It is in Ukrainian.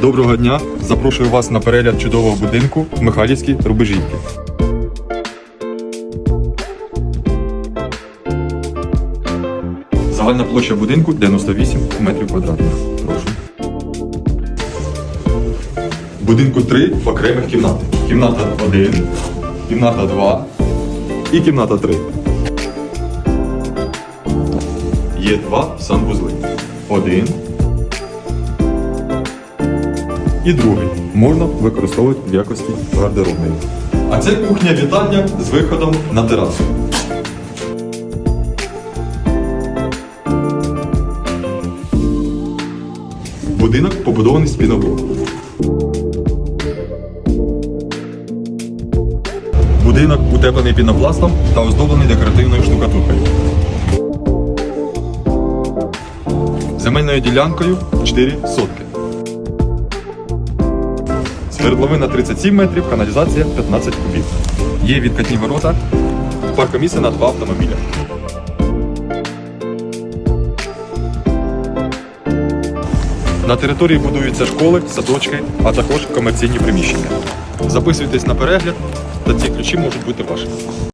Доброго дня! Запрошую вас на перегляд чудового будинку в Михайлівській Рубежівці. Загальна площа будинку 98 метрів квадратних. Прошу. Будинку три окремих кімнати. Кімната 1, кімната 2 і кімната 3. Є два санвузли. Один і другий можна використовувати в якості гардеробної. А це кухня вітальня з виходом на терасу. Будинок побудований з піноблоку. Будинок утеплений пінопластом та оздоблений декоративною штукатуркою. Земельною ділянкою 4 сотки. Свердловина 37 метрів, каналізація 15 кубів. Є відкатні ворота, паркомісце на два автомобіля. На території будуються школи, садочки, а також комерційні приміщення. Записуйтесь на перегляд, та ці ключі можуть бути вашими.